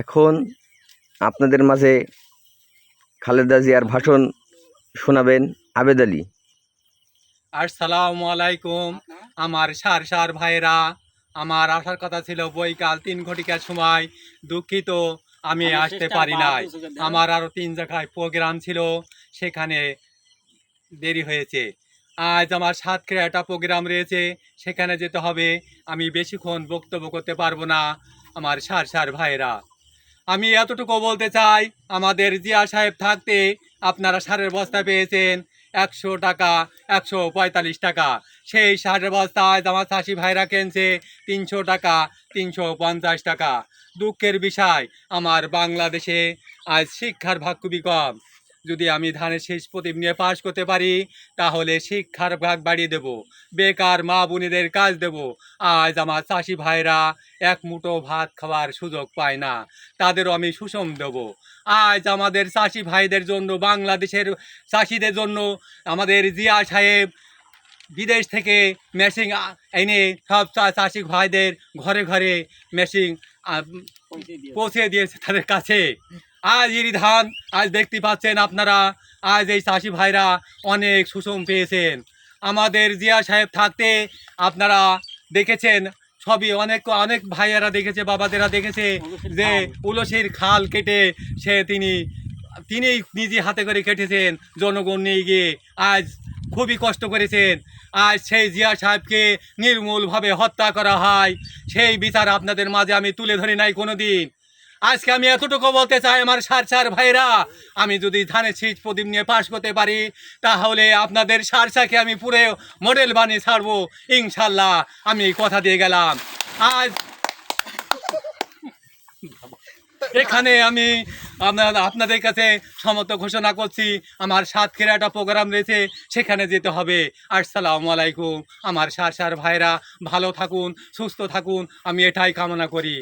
এখন আপনাদের মাঝে খালেদা জিয়ার ভাষণ শোনাবেন আবেদ আলী। আসসালামু আলাইকুম আমার সার সার ভাইরা আমার আসার কথা ছিল বৈকাল তিন ঘটিকার সময়। দুঃখিত আমি আসতে পারি নাই। আমার আরও তিন জায়গায় প্রোগ্রাম ছিল সেখানে দেরি হয়েছে। আজ আমার সাতক্ষীরা একটা প্রোগ্রাম রয়েছে সেখানে যেতে হবে। আমি বেশিক্ষণ বক্তব্য করতে পারব না আমার সার সার ভাইরা আমি এতটুকু বলতে চাই, আমাদের জিয়া সাহেব থাকতে আপনারা সারের বস্তা পেয়েছেন একশো টাকা, একশো পঁয়তাল্লিশ টাকা। সেই সারের বস্তা আজ আমার চাষি ভাইরা কেনছে তিনশো টাকা, তিনশো পঞ্চাশ টাকা। দুঃখের বিষয়, আমার বাংলাদেশে আজ শিক্ষার ভাগ খুবই কম যদি আমি ধানের শেষ প্রদীপ নিয়ে পাশ করতে পারি তাহলে শিক্ষার ভাগ বাড়িয়ে দেব বেকার মা বোনেদের কাজ দেব। আজ আমার চাষি ভাইরা এক মুঠো ভাত খাওয়ার সুযোগ পায় না তাদেরও আমি সুষম দেব। আজ আমাদের চাষি ভাইদের জন্য বাংলাদেশের চাষিদের জন্য আমাদের জিয়া সাহেব বিদেশ থেকে মেশিন এনে সব চাষি ভাইদের ঘরে ঘরে মেশিন পৌঁছে দিয়েছে তাদের কাছে। আজ এই ধান আজ দেখতে পাচ্ছেন আপনারা আজ এই চাষি ভাইরা অনেক সুষম পেয়েছেন। আমাদের জিয়া সাহেব থাকতে আপনারা দেখেছেন সবই অনেক অনেক ভাইয়েরা দেখেছে বাবাদেরা দেখেছে যে উলসির খাল কেটে সে তিনি তিনি নিজে হাতে করে কেটেছেন জনগণ নিয়ে গিয়ে। আজ খুবই কষ্ট করেছেন। আজ সেই জিয়া সাহেবকে নির্মূলভাবে হত্যা করা হয়। সেই বিচার আপনাদের মাঝে আমি তুলে ধরি নাই কোনো দিন আজকে আমি এতটুকু বলতে চাই আমার সার সার ভাইরা, আমি যদি ধানের শীষ প্রদীপ নিয়ে পাশ করতে পারি, তাহলে আপনাদের সারসাকে আমি পুরে মডেল বানিয়ে ছাড়বো। ইনশাল্লাহ আমি এই কথা দিয়ে গেলাম। আজ এখানে আমি আপনার, আপনাদের কাছে সমত ঘোষণা করছি, আমার সাতক্ষীরা একটা প্রোগ্রাম রয়েছে, সেখানে যেতে হবে। আসসালামু আলাইকুম। আমার সার সার ভাইরা, ভালো থাকুন, সুস্থ থাকুন, আমি এটাই কামনা করি।